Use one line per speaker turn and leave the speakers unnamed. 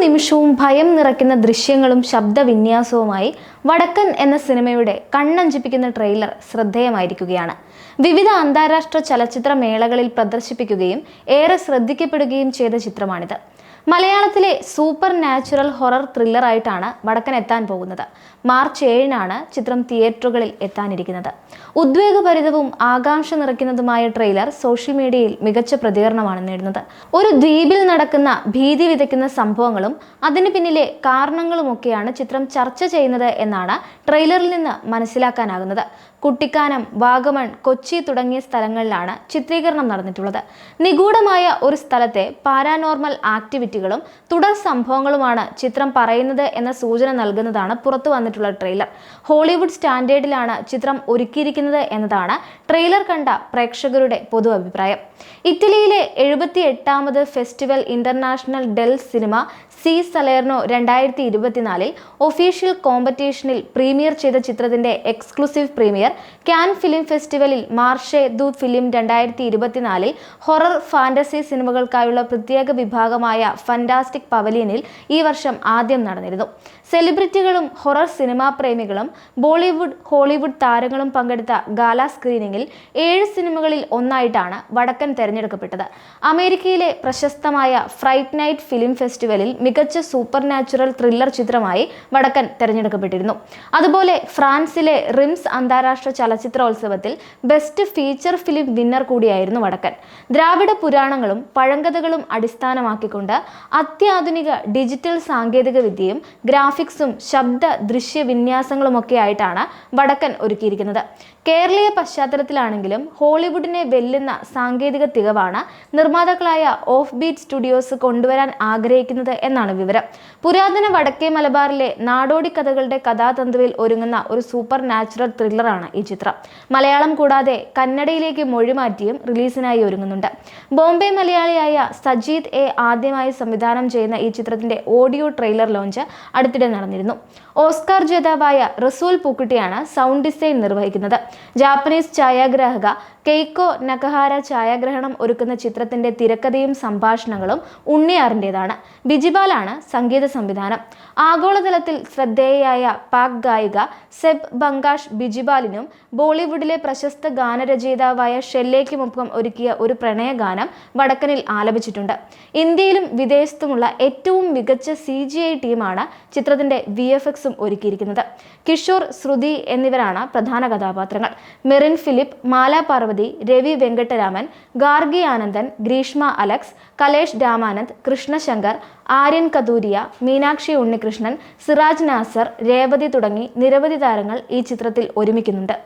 നിമിഷവും ഭയം നിറയ്ക്കുന്ന ദൃശ്യങ്ങളും ശബ്ദവിന്യാസവുമായി വടക്കൻ എന്ന സിനിമയുടെ കണ്ണഞ്ചിപ്പിക്കുന്ന ട്രെയിലർ ശ്രദ്ധേയമായിരിക്കുകയാണ്. വിവിധ അന്താരാഷ്ട്ര ചലച്ചിത്ര മേളകളിൽ പ്രദർശിപ്പിക്കുകയും ഏറെ ശ്രദ്ധിക്കപ്പെടുകയും ചെയ്ത ചിത്രമാണിത്. മലയാളത്തിലെ സൂപ്പർ നാച്ചുറൽ ഹൊറർ ത്രില്ലറായിട്ടാണ് വടക്കൻ എത്താൻ പോകുന്നത്. മാർച്ച് ഏഴിനാണ് ചിത്രം തിയേറ്ററുകളിൽ എത്താനിരിക്കുന്നത്. ഉദ്വേഗഭരിതവും ആകാംക്ഷ നിറയ്ക്കുന്നതുമായ ട്രെയിലർ സോഷ്യൽ മീഡിയയിൽ മികച്ച പ്രതികരണമാണ് നേടുന്നത്. ഒരു ദ്വീപിൽ നടക്കുന്ന ഭീതി വിതയ്ക്കുന്ന സംഭവങ്ങളും അതിന് പിന്നിലെ കാരണങ്ങളുമൊക്കെയാണ് ചിത്രം ചർച്ച ചെയ്യുന്നത് എന്നാണ് ട്രെയിലറിൽ നിന്ന് മനസ്സിലാക്കാനാകുന്നത്. കുട്ടിക്കാനം വാഗമൺ കൊച്ചി തുടങ്ങിയ സ്ഥലങ്ങളിലാണ് ചിത്രീകരണം നടന്നിട്ടുള്ളത്. നിഗൂഢമായ ഒരു സ്ഥലത്തെ പാരാനോർമൽ ആക്ടിവിറ്റികളും തുടർ സംഭവങ്ങളുമാണ് ചിത്രം പറയുന്നത് എന്ന സൂചന നൽകുന്നതാണ് പുറത്തു വന്നിട്ടുള്ള ട്രെയിലർ. ഹോളിവുഡ് സ്റ്റാൻഡേർഡിലാണ് ചിത്രം ഒരുക്കിയിരിക്കുന്നത് എന്നതാണ് ട്രെയിലർ കണ്ട പ്രേക്ഷകരുടെ പൊതു അഭിപ്രായം. ഇറ്റലിയിലെ എഴുപത്തി എട്ടാമത് ഫെസ്റ്റിവൽ ഇന്റർനാഷണൽ ഡെൽ സിനിമ സി സലേർണോ രണ്ടായിരത്തി ഇരുപത്തിനാലിൽ ഒഫീഷ്യൽ കോമ്പറ്റീഷനിൽ പ്രീമിയർ ചെയ്ത ചിത്രത്തിന്റെ എക്സ്ക്ലൂസീവ് പ്രീമിയർ ക്യാൻ ഫിലിം ഫെസ്റ്റിവലിൽ മാർഷെ ദു ഫിലിം രണ്ടായിരത്തി ഇരുപത്തിനാലിൽ ഹൊറർ ഫാന്റസി സിനിമകൾക്കായുള്ള പ്രത്യേക വിഭാഗമായ ഫന്റാസ്റ്റിക് പവലിയനിൽ ഈ വർഷം ആദ്യം നടന്നിരുന്നു. സെലിബ്രിറ്റികളും ഹൊറർ സിനിമാ പ്രേമികളും ബോളിവുഡ് ഹോളിവുഡ് താരങ്ങളും പങ്കെടുത്ത ഗാല സ്ക്രീനിങ്ങിൽ ഏഴ് സിനിമകളിൽ ഒന്നായിട്ടാണ് വടക്കൻ തെരഞ്ഞെടുക്കപ്പെട്ടത്. അമേരിക്കയിലെ പ്രശസ്തമായ ഫ്രൈറ്റ് നൈറ്റ് ഫിലിം ഫെസ്റ്റിവലിൽ മികച്ച സൂപ്പർ നാച്ചുറൽ ത്രില്ലർ ചിത്രമായി വടക്കൻ തെരഞ്ഞെടുക്കപ്പെട്ടിരുന്നു. അതുപോലെ ഫ്രാൻസിലെ റിംസ് അന്താരാഷ്ട്ര ചലച്ചിത്രോത്സവത്തിൽ ബെസ്റ്റ് ഫീച്ചർ ഫിലിം വിന്നർ കൂടിയായിരുന്നു വടക്കൻ. ദ്രാവിഡ പുരാണങ്ങളും പഴങ്കഥകളും അടിസ്ഥാനമാക്കിക്കൊണ്ട് അത്യാധുനിക ഡിജിറ്റൽ സാങ്കേതിക വിദ്യയും ഗ്രാഫിക്സും ശബ്ദ ദൃശ്യ വിന്യാസങ്ങളുമൊക്കെ ആയിട്ടാണ് വടക്കൻ ഒരുക്കിയിരിക്കുന്നത്. കേരളീയ പശ്ചാത്തലത്തിലാണെങ്കിലും ഹോളിവുഡിനെ വെല്ലുന്ന സാങ്കേതിക തികവാണ് നിർമ്മാതാക്കളായ ഓഫ് ബീറ്റ് സ്റ്റുഡിയോസ് കൊണ്ടുവരാൻ ആഗ്രഹിക്കുന്നത് എന്നാണ് വിവരം. പുരാതന വടക്കേ മലബാറിലെ നാടോടി കഥകളുടെ കഥാതന്തുവിൽ ഒരുങ്ങുന്ന ഒരു സൂപ്പർ നാച്ചുറൽ ത്രില്ലറാണ് ഈ ചിത്രം. മലയാളം കൂടാതെ കന്നഡയിലേക്ക് മൊഴിമാറ്റിയും റിലീസിനായി ഒരുങ്ങുന്നുണ്ട്. ബോംബെ മലയാളിയായ സജീദ് എ ആദ്യമായി സംവിധാനം ചെയ്യുന്ന ഈ ചിത്രത്തിന്റെ ഓഡിയോ ട്രെയിലർ ലോഞ്ച് അടുത്തിടെ നടന്നിരുന്നു. ഓസ്കാർ ജേതാവായ റസൂൽ പൂക്കുട്ടിയാണ് സൗണ്ട് ഡിസൈൻ നിർവഹിക്കുന്നത്. ജാപ്പനീസ് ഛായാഗ്രാഹക കെയ്ക്കോ നഗഹാര ഛായാഗ്രഹണം ഒരുക്കുന്ന ചിത്രത്തിന്റെ തിരക്കഥയും സംഭാഷണങ്ങളും ഉണ്ണിയാറിന്റെതാണ് ബിജിബാലാണ് സംഗീത സംവിധാനം. ആഗോളതലത്തിൽ ശ്രദ്ധേയയായ പാക് ഗായിക സെബ് ബംഗാഷ് ബിജിബാലിനും ബോളിവുഡിലെ പ്രശസ്ത ഗാനരചയിതാവായ ഷെല്ലേക്കുമൊപ്പം ഒരുക്കിയ ഒരു പ്രണയഗാനം വടക്കനിൽ ആലപിച്ചിട്ടുണ്ട്. ഇന്ത്യയിലും വിദേശത്തുമുള്ള ഏറ്റവും മികച്ച സി ജി ഐ ടീമാണ് ചിത്രത്തിന്റെ വി എഫ് എക്സും ഒരുക്കിയിരിക്കുന്നത്. കിഷോർ ശ്രുതി എന്നിവരാണ് പ്രധാന കഥാപാത്രങ്ങൾ. മെറിൻ ഫിലിപ്പ് മാല രവി വെങ്കട്ടരാമൻ ഗാർഗി ആനന്ദൻ ഗ്രീഷ്മ അലക്സ് കലേഷ് രാമാനന്ദ് കൃഷ്ണശങ്കർ ആര്യൻ കതൂരിയ മീനാക്ഷി ഉണ്ണികൃഷ്ണൻ സിറാജ് നാസർ രേവതി തുടങ്ങി നിരവധി താരങ്ങൾ ഈ ചിത്രത്തിൽ ഒരുമിക്കുന്നുണ്ട്.